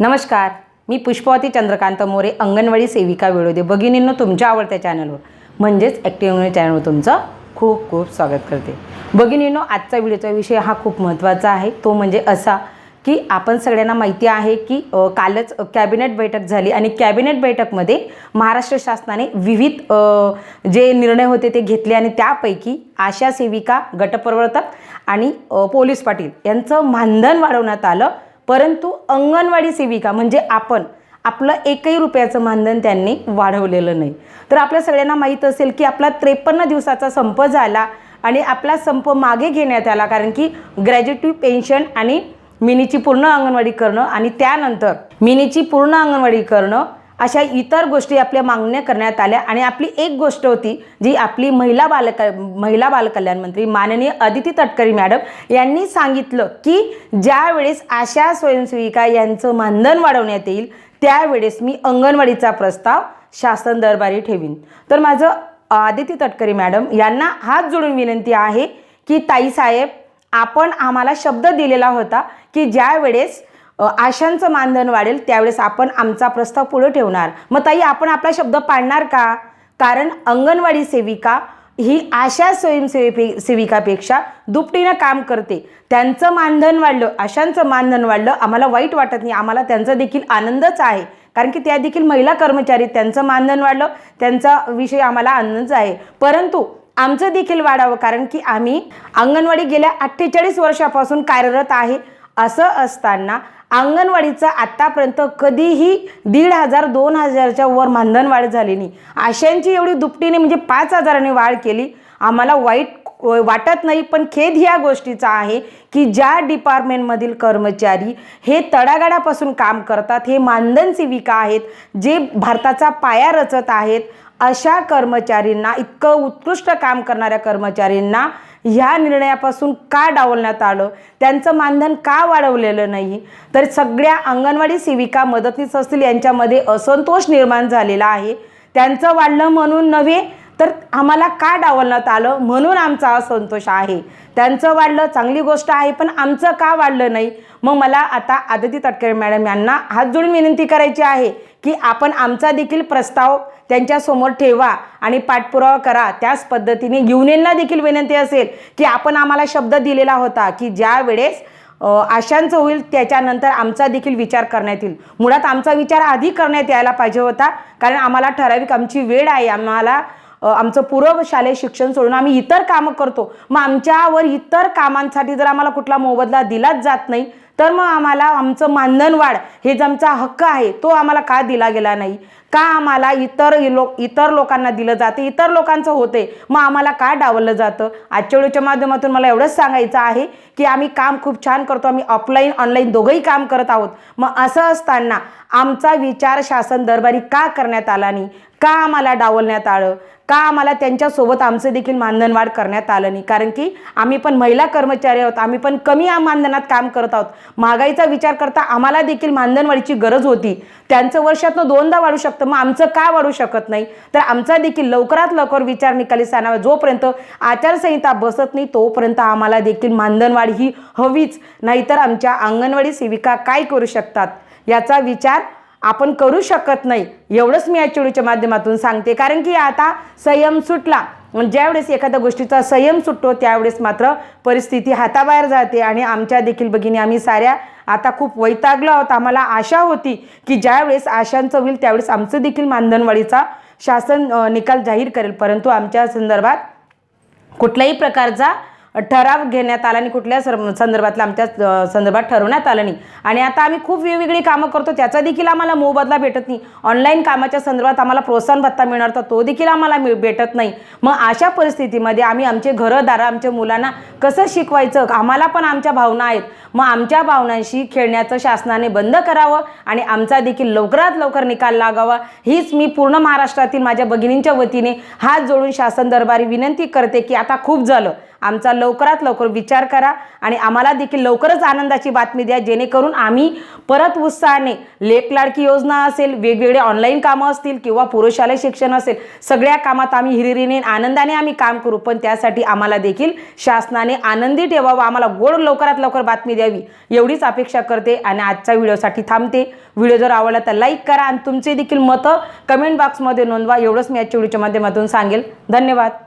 नमस्कार मी पुष्पवती चंद्रकांत मोरे अंगणवाडी सेविका विरोधी भगिनींनो तुमच्या आवडत्या चॅनलवर. म्हणजेच ॲक्टिव्ह चॅनलवर तुमचं खूप खूप स्वागत करते. भगिनींनो आजचा व्हिडिओचा विषय हा खूप महत्त्वाचा आहे. तो म्हणजे असा की आपण सगळ्यांना माहिती आहे की कालच कॅबिनेट बैठक झाली आणि कॅबिनेट बैठकमध्ये महाराष्ट्र शासनाने विविध जे निर्णय होते ते घेतले आणि त्यापैकी आशा सेविका गटप्रवर्तक आणि पोलीस पाटील यांचं मानधन वाढवण्यात आलं. परंतु अंगणवाडी सेविका म्हणजे आपण आपलं एकही रुपयाचं मानधन त्यांनी वाढवलेलं नाही. तर आपल्या सगळ्यांना माहीत असेल की आपला त्रेपन्न दिवसाचा संप झाला आणि आपला संप मागे घेण्यात आला कारण की ग्रॅज्युएटिव्ह पेन्शन आणि मिनीची पूर्ण अंगणवाडी करणं आणि त्यानंतर मिनीची पूर्ण अंगणवाडी करणं अशा इतर गोष्टी आपल्या मागण्या करण्यात आल्या. आणि आपली एक गोष्ट होती जी आपली महिला बालक महिला बालकल्याण मंत्री माननीय अदिती तटकरी मॅडम यांनी सांगितलं की ज्यावेळेस आशा स्वयंसेविका यांचं मानधन वाढवण्यात येईल त्यावेळेस मी अंगणवाडीचा प्रस्ताव शासन दरबारी ठेवीन. तर माझं आदिती तटकरी मॅडम यांना हात जोडून विनंती आहे की ताईसाहेब आपण आम्हाला शब्द दिलेला होता की ज्या वेळेस आशांचं मानधन वाढेल त्यावेळेस आपण आमचा प्रस्ताव पुढे ठेवणार. मग ताई आपण आपला शब्द पाळणार का? कारण अंगणवाडी सेविका ही आशा स्वयंसेवी सेविकापेक्षा दुपटीनं काम करते. त्यांचं मानधन वाढलं आशांचं मानधन वाढलं आम्हाला वाईट वाटत नाही. आम्हाला त्यांचा देखील आनंदच आहे. कारण की त्या देखील महिला कर्मचारी त्यांचं मानधन वाढलं त्यांचा विषय आम्हाला आनंदच आहे. परंतु आमचं देखील वाढावं कारण की आम्ही अंगणवाडी गेल्या अठ्ठेचाळीस वर्षापासून कार्यरत आहे. असं असताना अंगणवाडीचं आत्तापर्यंत कधीही दीड हजार दोन हजारच्या वर मानधन वाढ झाली नाही. आशांची एवढी दुपटीने म्हणजे पाच हजारांनी वाढ केली. आम्हाला वाईट वाटत नाही पण खेद ह्या गोष्टीचा आहे की ज्या डिपार्टमेंटमधील कर्मचारी हे तडागाडापासून काम करतात हे मानधन सेविका आहेत जे भारताचा पाया रचत आहेत अशा कर्मचारींना इतकं उत्कृष्ट काम करणाऱ्या कर्मचारींना ह्या निर्णयापासून का डावलण्यात आलं? त्यांचं मानधन का वाढवलेलं नाही? तर सगळ्या अंगणवाडी सेविका मदतनीस असतील यांच्यामध्ये असंतोष निर्माण झालेला आहे. त्यांचं वाढलं म्हणून नव्हे तर आम्हाला का डावलण्यात आलं? म्हणून आमचा असंतोष आहे. त्यांचं वाढलं चांगली गोष्ट आहे पण आमचं का वाढलं नाही? मग मला आता आदिती तटकरे मॅडम यांना हात जोडून विनंती करायची आहे. की आपण आमचा देखील प्रस्ताव त्यांच्यासमोर ठेवा आणि पाठपुरावा करा. त्याच पद्धतीने युनियनला देखील विनंती असेल की आपण आम्हाला शब्द दिलेला होता की ज्या वेळेस आशांचं होईल त्याच्यानंतर आमचा देखील विचार करण्यात येईल. मुळात आमचा विचार आधी करण्यात यायला पाहिजे होता. कारण आम्हाला ठराविक आमची वेळ आहे. आम्हाला आमचं पूर्व शालेय शिक्षण सोडून आम्ही इतर कामं करतो. मग आमच्यावर इतर कामांसाठी जर आम्हाला कुठला मोबदला दिलाच जात नाही तर मग आम्हाला आमचं मानधन वाढ हे जो आमचा हक्क आहे तो आम्हाला का दिला गेला नाही? का आम्हाला इतर लोक इतर लोकांना दिलं जाते? इतर लोकांचं होते. मग आम्हाला का डावलं जातं? आजच्या वेळेच्या माध्यमातून मला एवढंच सांगायचं आहे की आम्ही काम खूप छान करतो. आम्ही ऑफलाईन ऑनलाईन दोघंही काम करत आहोत. मग असं असताना आमचा विचार शासन दरबारी का करण्यात आला नाही? का आम्हाला डावलण्यात आलं? का आम्हाला त्यांच्यासोबत आमचं देखील मानधनवाढ करण्यात आलं नाही? कारण की आम्ही पण महिला कर्मचारी आहोत. आम्ही पण कमी मानधनात काम करत आहोत. महागाईचा विचार करता आम्हाला देखील मानधनवाढीची गरज होती. त्यांचं वर्षातनं दोनदा वाढू शकतं. मग आमचं का वाढू शकत नाही? तर आमचा देखील लवकरात लवकर विचार निकाली सांगावा. जोपर्यंत आचारसंहिता बसत नाही तोपर्यंत आम्हाला देखील मानधनवाढ ही हवीच. नाहीतर आमच्या अंगणवाडी सेविका काय करू शकतात? याचा विचार आपण करू शकत नाही. एवढंच मी या चिडूच्या माध्यमातून सांगते. कारण की आता संयम सुटला. ज्यावेळेस एखाद्या गोष्टीचा संयम सुटतो त्यावेळेस मात्र परिस्थिती हाताबाहेर जाते आणि आमच्या देखील भगिनी आम्ही साऱ्या आता खूप वैतागलो आहोत. आम्हाला आशा होती की ज्यावेळेस आशांचं होईल त्यावेळेस आमचं देखील मानधनवाढीचा शासन निकाल जाहीर करेल. परंतु आमच्या संदर्भात कुठल्याही प्रकारचा ठराव घेण्यात आला आणि कुठल्या सर संदर्भातला आमच्या संदर्भात ठरवण्यात आलं नाही. आणि आता आम्ही खूप वेगवेगळी कामं करतो त्याचा देखील आम्हाला मोबदला भेटत नाही. ऑनलाईन कामाच्या संदर्भात आम्हाला प्रोत्साहन भत्ता मिळणार तर तो देखील आम्हाला मिळ भेटत नाही. मग अशा परिस्थितीमध्ये आम्ही आमचे घरदार आमच्या मुलांना कसं शिकवायचं? आम्हाला पण आमच्या भावना आहेत. मग आमच्या भावनांशी खेळण्याचं शासनाने बंद करावं आणि आमचा देखील लवकरात लवकर निकाल लागावा. हीच मी पूर्ण महाराष्ट्रातील माझ्या भगिनींच्या वतीने हात जोडून शासन दरबारी विनंती करते की आता खूप झालं. आमचा लवकरात लवकर विचार करा आणि आम्हाला देखील लवकरच आनंदाची बातमी द्या जेणेकरून आम्ही परत उत्साहाने लेख लाडकी योजना असेल वेगवेगळे ऑनलाईन कामं असतील किंवा पुरुषालय शिक्षण असेल सगळ्या कामात आम्ही हिरिरीने आनंदाने आम्ही काम करू. पण त्यासाठी आम्हाला देखील शासनाने आनंदी ठेवावं आम्हाला गोड लवकरात लवकर बातमी द्यावी एवढीच अपेक्षा करते आणि आजच्या व्हिडिओसाठी थांबते. व्हिडिओ जर आवडला तर लाईक करा आणि तुमचे देखील मतं कमेंट बॉक्समध्ये नोंदवा. एवढंच मी आजच्या व्हिडिओच्या माध्यमातून सांगेल. धन्यवाद.